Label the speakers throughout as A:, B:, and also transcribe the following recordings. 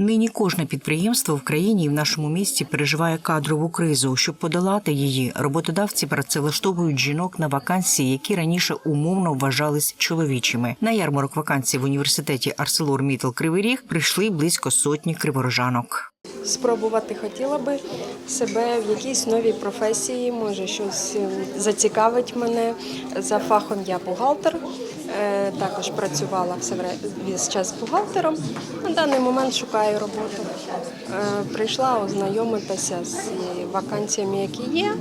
A: Нині кожне підприємство в країні і в нашому місті переживає кадрову кризу. Щоб подолати її, роботодавці працевлаштовують жінок на вакансії, які раніше умовно вважались чоловічими. На ярмарок вакансій в університеті Арселор Мітл Кривий Ріг прийшли близько сотні криворожанок.
B: Спробувати хотіла би себе в якійсь новій професії, може щось е, зацікавить мене. За фахом я бухгалтер, е, також працювала весь час бухгалтером. На даний момент шукаю роботу. Е, Прийшла ознайомитися з вакансіями, які є.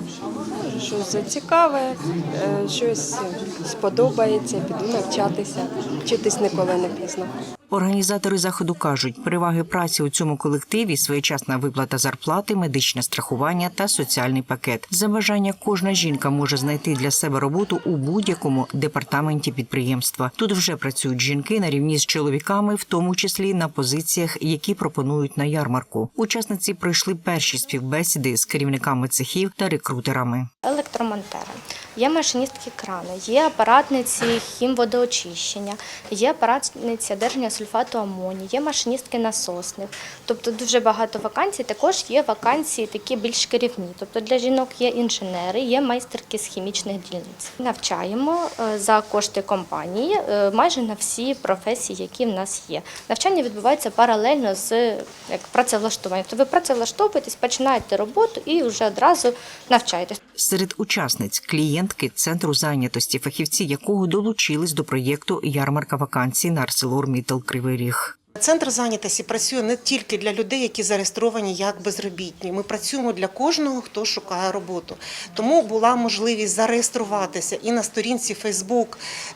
B: Щось зацікаве, е, щось сподобається, піду навчатися. Вчитись ніколи не пізно.
A: Організатори заходу кажуть, переваги праці у цьому колективі своєчасна виплата зарплати, медичне страхування та соціальний пакет. За бажання кожна жінка може знайти для себе роботу у будь-якому департаменті підприємства. Тут вже працюють жінки на рівні з чоловіками, в тому числі на позиціях, які пропонують на ярмарку. Учасниці пройшли перші співбесіди з керівниками цехів та рекрутерами.
C: електромонтери, є машиністки крани, є апаратниці хімводоочищення, є апаратниці одержання сульфату амонію, є машиністки насосних. Тобто дуже багато вакансій. Також є вакансії такі більш керівні. Тобто для жінок є інженери, є майстерки з хімічних дільниць. Навчаємо е, за кошти компанії е, майже на всі професії, які в нас є. Навчання відбувається паралельно з як працевлаштуванням. Тобто ви працевлаштовуєтесь, починаєте роботу і вже одразу навчаєтесь.
A: Серед учасниць клієнтки центру зайнятості, фахівці якого долучились до проєкту Ярмарка вакансій на Арселор Мітл Кривий Ріг.
D: Центр зайнятості працює не тільки для людей, які зареєстровані як безробітні. Ми працюємо для кожного, хто шукає роботу. Тому була можливість зареєструватися і на сторінці Facebook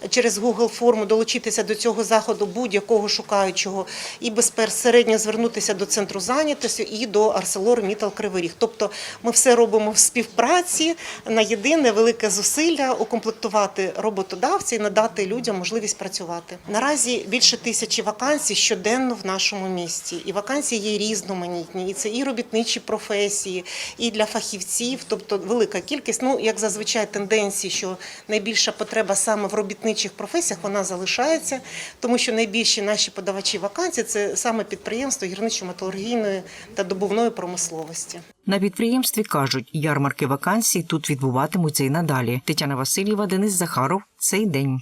D: через Google форму долучитися до цього заходу будь-якого шукаючого і безпосередньо звернутися до центру зайнятості і до Арселор Мітал Кривий Ріг. Тобто ми все робимо в співпраці на єдине велике зусилля укомплектувати роботодавця і надати людям можливість працювати. Наразі більше тисячі вакансій щоденно в нашому місті. І вакансії є різноманітні. І це і робітничі професії, і для фахівців, тобто велика кількість. Ну, як зазвичай, тенденції, що найбільша потреба саме в робітничих професіях, вона залишається, тому що найбільші наші подавачі вакансій це саме підприємство гірничо-металургійної та добувної промисловості.
A: На підприємстві кажуть, ярмарки вакансій тут відбуватимуться і надалі. Тетяна Васильєва, Денис Захаров. Цей день.